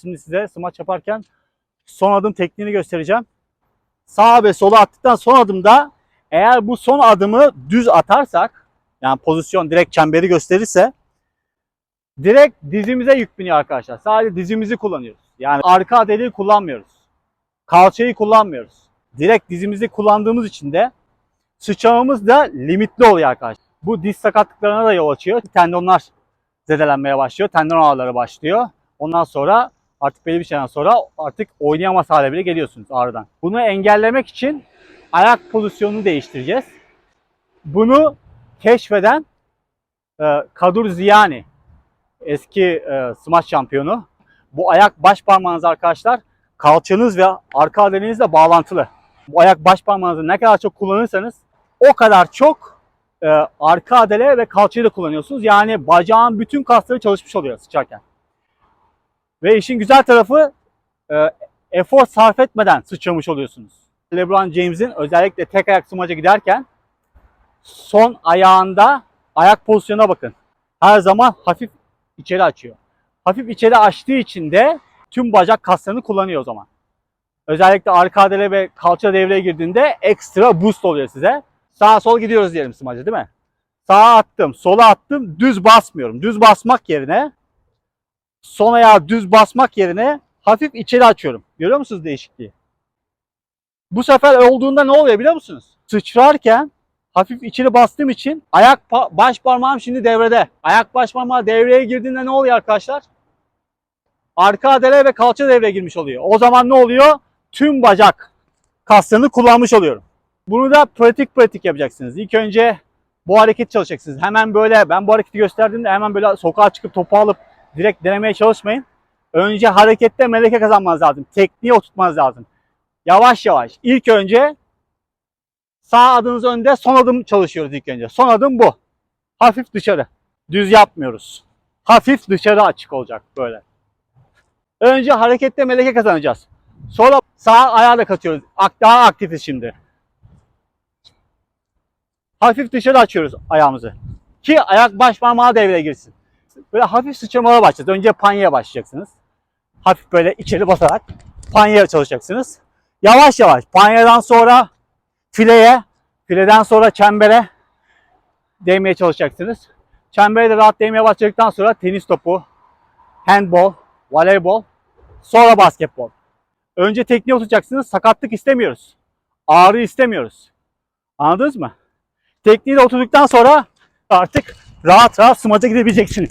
Şimdi size smaç yaparken son adım tekniğini göstereceğim. Sağ ve sola attıktan son adımda eğer bu son adımı düz atarsak yani pozisyon direkt çemberi gösterirse direkt dizimize yük biniyor arkadaşlar. Sadece dizimizi kullanıyoruz. Yani arka adeliği kullanmıyoruz. Kalçayı kullanmıyoruz. Direkt dizimizi kullandığımız için de sıçramamız da limitli oluyor arkadaşlar. Bu diz sakatlıklarına da yol açıyor. Tendonlar zedelenmeye başlıyor. Tendon ağrıları başlıyor. Ondan sonra artık belli bir şeyden sonra artık oynayamaz hale bile geliyorsunuz ağrıdan. Bunu engellemek için ayak pozisyonunu değiştireceğiz. Bunu keşfeden e, Kadur Ziyani eski e, smaç şampiyonu. Bu ayak baş parmağınız arkadaşlar kalçanız ve arka adelinizle bağlantılı. Bu ayak baş parmağınızı ne kadar çok kullanırsanız o kadar çok e, arka adele ve kalçayı da kullanıyorsunuz. Yani bacağın bütün kasları çalışmış oluyor sıçarken. Ve işin güzel tarafı e, efor sarf etmeden sıçramış oluyorsunuz. LeBron James'in özellikle tek ayak smaca giderken son ayağında ayak pozisyonuna bakın. Her zaman hafif içeri açıyor. Hafif içeri açtığı için de tüm bacak kaslarını kullanıyor o zaman. Özellikle arka adele ve kalça devreye girdiğinde ekstra boost oluyor size. Sağa sol gidiyoruz diyelim smaca değil mi? Sağa attım, sola attım, düz basmıyorum. Düz basmak yerine son ayağı düz basmak yerine hafif içeri açıyorum. Görüyor musunuz değişikliği? Bu sefer olduğunda ne oluyor biliyor musunuz? Sıçrarken hafif içeri bastığım için ayak baş parmağım şimdi devrede. Ayak baş parmağı devreye girdiğinde ne oluyor arkadaşlar? Arka adele ve kalça devreye girmiş oluyor. O zaman ne oluyor? Tüm bacak kaslarını kullanmış oluyorum. Bunu da pratik pratik yapacaksınız. İlk önce bu hareket çalışacaksınız. Hemen böyle ben bu hareketi gösterdiğimde hemen böyle sokağa çıkıp topu alıp direkt denemeye çalışmayın. Önce harekette meleke kazanmanız lazım. Tekniği oturtmanız lazım. Yavaş yavaş. İlk önce sağ adımınız önde, son adım çalışıyoruz ilk önce. Son adım bu. Hafif dışarı. Düz yapmıyoruz. Hafif dışarı açık olacak böyle. Önce harekette meleke kazanacağız. Sonra sağ ayağı da katıyoruz. Daha aktifiz şimdi. Hafif dışarı açıyoruz ayağımızı. Ki ayak baş parmağı devreye girsin. Böyle hafif sıçramalara başlayacağız. Önce panyaya başlayacaksınız. Hafif böyle içeri basarak panyaya çalışacaksınız. Yavaş yavaş panyadan sonra fileye, fileden sonra çembere değmeye çalışacaksınız. Çembere de rahat değmeye başladıktan sonra tenis topu, handball, voleybol, sonra basketbol. Önce tekniği oturtacaksınız. Sakatlık istemiyoruz. Ağrı istemiyoruz. Anladınız mı? Tekniği de oturduktan sonra artık rahat rahat smaca gidebileceksiniz.